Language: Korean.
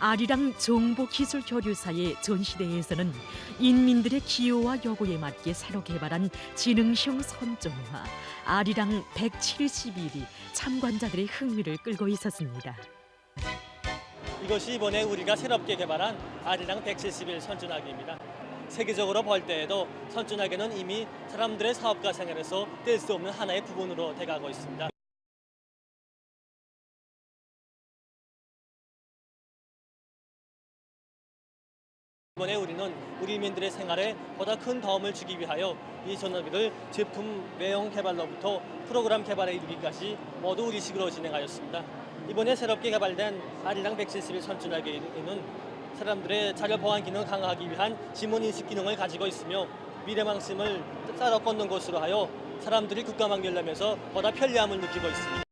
아리랑 정보기술 교류사의 전시대에서는 인민들의 기호와 요구에 맞게 새로 개발한 지능형 선종화 아리랑 171이 참관자들의 흥미를 끌고 있었습니다. 이것이 이번에 우리가 새롭게 개발한 아리랑 171 선준하기입니다. 세계적으로 볼 때에도 선준하기는 이미 사람들의 사업가 생활에서 뗄 수 없는 하나의 부분으로 돼가고 있습니다. 이번에 우리는 우리 민들의 생활에 보다 큰 도움을 주기 위하여 이 전화기를 제품 외형 개발로부터 프로그램 개발에 이르기까지 모두 우리식으로 진행하였습니다. 이번에 새롭게 개발된 아리랑 171 선준하기는 사람들의 자료 보안 기능을 강화하기 위한 지문 인식 기능을 가지고 있으며 미래망심을 따라 걷는 것으로 하여 사람들이 국가망 열려면서 보다 편리함을 느끼고 있습니다.